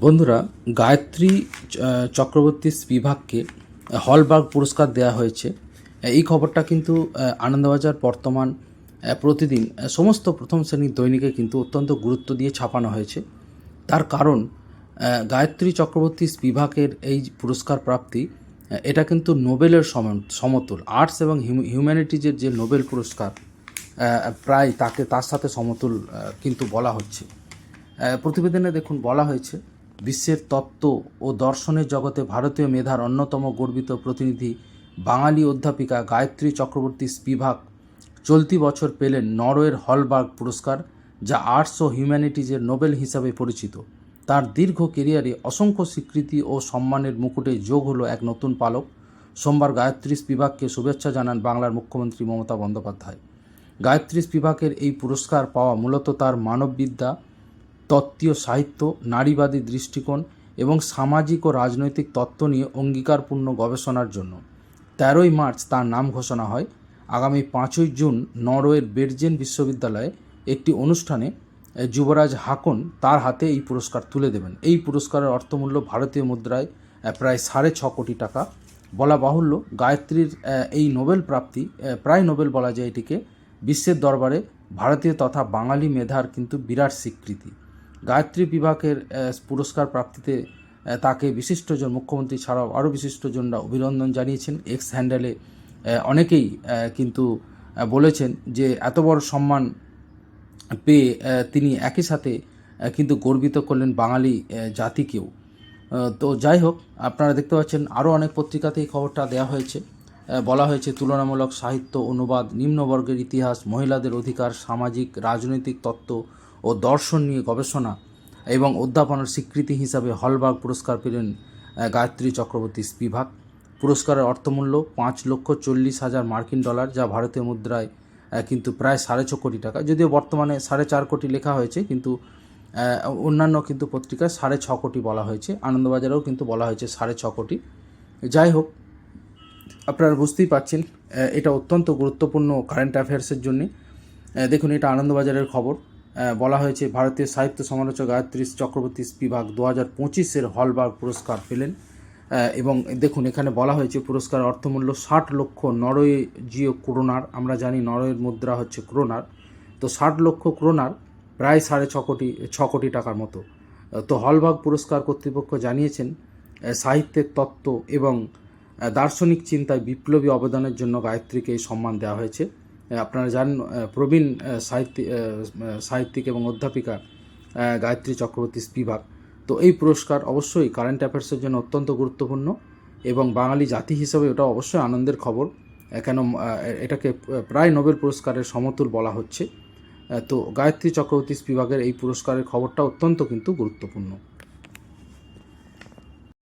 বন্ধুরা, গায়ত্রী চক্রবর্তী বিভাগকে হলবার্গ পুরস্কার দেওয়া হয়েছে। এই খবরটা কিন্তু আনন্দবাজার বর্তমান প্রতিদিন সমস্ত প্রথম শ্রেণির দৈনিকে কিন্তু অত্যন্ত গুরুত্ব দিয়ে ছাপানো হয়েছে। তার কারণ গায়ত্রী, চক্রবর্তী বিভাগের এই পুরস্কার প্রাপ্তি এটা কিন্তু নোবেলের সম- সমতুল। আর্টস এবং হিউম্যানিটিজের যে নোবেল পুরস্কার প্রায় তাকে, তার সাথে সমতুল কিন্তু বলা হচ্ছে। প্রতিবেদনে দেখুন, বলা হয়েছে বিশ্বের তত্ত্ব ও দর্শনের জগতে ভারতীয় মেধার অন্যতম গর্বিত প্রতিনিধি বাঙালি অধ্যাপিকা গায়ত্রী চক্রবর্তী স্পিভাক চলতি বছর পেলেন নরওয়ের হলবার্গ পুরস্কার, যা আর্টস ও হিউম্যানিটিজের নোবেল হিসাবে পরিচিত। তার দীর্ঘ কেরিয়ারে অসংখ্য স্বীকৃতি ও সম্মানের মুকুটে যোগ হলো এক নতুন পালক। সোমবার গায়ত্রী স্পিভাককে শুভেচ্ছা জানান বাংলার মুখ্যমন্ত্রী মমতা বন্দ্যোপাধ্যায়। গায়ত্রী স্পিভাকের এই পুরস্কার পাওয়া মূলত তার মানববিদ্যা তত্ত্বীয় সাহিত্য, নারীবাদী দৃষ্টিকোণ এবং সামাজিক ও রাজনৈতিক তত্ত্ব নিয়ে অঙ্গীকারপূর্ণ গবেষণার জন্য। তেরোই মার্চ তার নাম ঘোষণা হয়। আগামী পাঁচই জুন নরওয়ের বের্জেন বিশ্ববিদ্যালয়ে একটি অনুষ্ঠানে যুবরাজ হাকন তার হাতে এই পুরস্কার তুলে দেবেন। এই পুরস্কারের অর্থমূল্য ভারতীয় মুদ্রায় প্রায় সাড়ে ছ কোটি টাকা। বলা বাহুল্য, গায়ত্রীর এই নোবেল প্রাপ্তি প্রায় নোবেল বলা যায় এটিকে, বিশ্বের দরবারে ভারতীয় তথা বাঙালি মেধার কিন্তু বিরাট স্বীকৃতি। গায়ত্রী বিভাগের পুরস্কার প্রাপ্তিতে তাকে বিশিষ্টজন মুখ্যমন্ত্রী ছাড়াও আরও বিশিষ্টজনরা অভিনন্দন জানিয়েছেন। এক্স হ্যান্ডেলে অনেকেই কিন্তু বলেছেন যে এত বড় সম্মান পেয়ে তিনি একই সাথে কিন্তু গর্বিত করলেন বাঙালি জাতিকেও। তো যাই হোক, আপনারা দেখতে পাচ্ছেন আরও অনেক পত্রিকাতে এই খবরটা দেওয়া হয়েছে। বলা হয়েছে তুলনামূলক সাহিত্য অনুবাদ, নিম্নবর্গের ইতিহাস, মহিলাদের অধিকার, সামাজিক, রাজনৈতিক তত্ত্ব ও দর্শন নিয়ে গবেষণা এবং অধ্যাপনার স্বীকৃতি হিসাবে হলবার্গ পুরস্কার পেলেন গায়ত্রী চক্রবর্তী স্পিভাক। পুরস্কারের অর্থমূল্য পাঁচ লক্ষ চল্লিশ হাজার মার্কিন ডলার যা ভারতীয় মুদ্রায় কিন্তু প্রায় সাড়ে ছ কোটি টাকা। যদিও বর্তমানে সাড়ে চার কোটি লেখা হয়েছে কিন্তু অন্যান্য কিন্তু পত্রিকায় সাড়ে ছ কোটি বলা হয়েছে আনন্দবাজারেও কিন্তু বলা হয়েছে সাড়ে ছ কোটি। যাই হোক আপনারা বুঝতেই পাচ্ছেন আহ, এটা অত্যন্ত গুরুত্বপূর্ণ কারেন্ট অ্যাফেয়ার্সের জন্যে। দেখুন এটা আনন্দবাজারের খবর। বলা হয়েছে, ভারতীয় সাহিত্য সমালোচক গায়ত্রী চক্রবর্তী বিভাগ দু হাজার পঁচিশের হলবার্গ পুরস্কার পেলেন। এবং দেখুন, এখানে বলা হয়েছে পুরস্কার অর্থমূল্য ষাট লক্ষ নরওয়েজীয় ক্রোনার। আমরা জানি নরওয়ের মুদ্রা হচ্ছে ক্রোনার। তো ষাট লক্ষ ক্রোনার প্রায় সাড়ে ছ কোটি ছ কোটি টাকার মতো। তো হলবার্গ পুরস্কার কর্তৃপক্ষ জানিয়েছেন সাহিত্যের তত্ত্ব এবং দার্শনিক চিন্তায় বিপ্লবী অবদানের জন্য গায়ত্রীকে এই সম্মান দেওয়া হয়েছে। আপনারা জানেন প্রবীণ সাহিত্যিক সাহিত্যিক এবং অধ্যাপিকা গায়ত্রী চক্রবর্তী স্পিভাক। তো এই পুরস্কার অবশ্যই কারেন্ট অ্যাফেয়ার্সের জন্য অত্যন্ত গুরুত্বপূর্ণ এবং বাঙালি জাতি হিসেবে ওটা অবশ্যই আনন্দের খবর। কেন এটাকে প্রায় নোবেল পুরস্কারের সমতুল বলা হচ্ছে। তো গায়ত্রী চক্রবর্তী স্পিভাগের এই পুরস্কারের খবরটা অত্যন্ত কিন্তু গুরুত্বপূর্ণ।